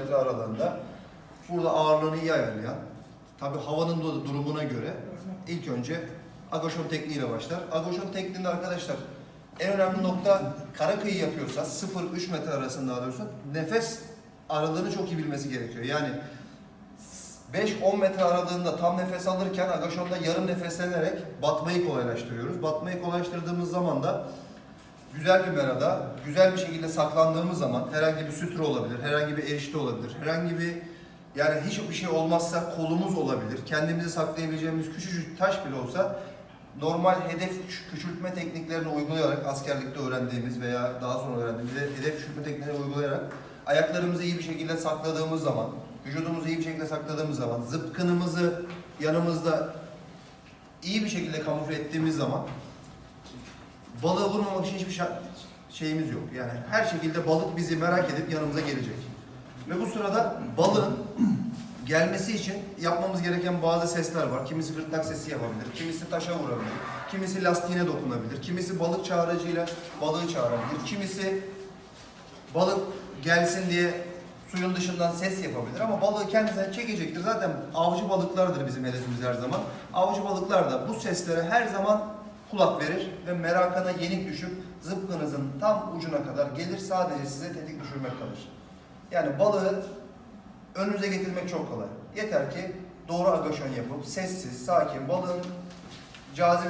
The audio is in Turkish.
metre aralığında. Burada ağırlığını iyi ayarlayan, tabi havanın durumuna göre ilk önce agoşon tekniğiyle başlar. Agoşon tekniğinde arkadaşlar en önemli nokta kara kıyı yapıyorsa 0-3 metre arasında alıyorsa nefes aralığını çok iyi bilmesi gerekiyor. Yani 5-10 metre aralığında tam nefes alırken agaşonda yarım nefeslenerek batmayı kolaylaştırıyoruz. Batmayı kolaylaştırdığımız zaman da güzel bir merada, güzel bir şekilde saklandığımız zaman herhangi bir sütre olabilir, herhangi bir erişte olabilir, herhangi bir yani hiçbir şey olmazsa kolumuz olabilir. Kendimizi saklayabileceğimiz küçücük taş bile olsa normal hedef küç- küçültme tekniklerini uygulayarak askerlikte öğrendiğimiz veya daha sonra öğrendiğimiz hedef küçültme tekniklerini uygulayarak ayaklarımızı iyi bir şekilde sakladığımız zaman, vücudumuzu iyi bir şekilde sakladığımız zaman, zıpkınımızı yanımızda iyi bir şekilde kamufle ettiğimiz zaman balığı vurmamak için hiçbir şeyimiz yok. Yani her şekilde balık bizi merak edip yanımıza gelecek. Ve bu sırada balığın gelmesi için yapmamız gereken bazı sesler var. Kimisi gırtlak sesi yapabilir, kimisi taşa vurabilir, kimisi lastiğine dokunabilir, kimisi balık çağırıcıyla balığı çağırabilir, kimisi balık gelsin diye suyun dışından ses yapabilir ama balığı kendisine çekecektir. Zaten avcı balıklardır bizim hedefimiz her zaman. Avcı balıklar da bu seslere her zaman kulak verir ve merakına yenik düşüp zıpkınızın tam ucuna kadar gelir sadece size tetik düşürmek kalır. Yani balığı önünüze getirmek çok kolay. Yeter ki doğru agaşon yapıp sessiz, sakin balığın cazibe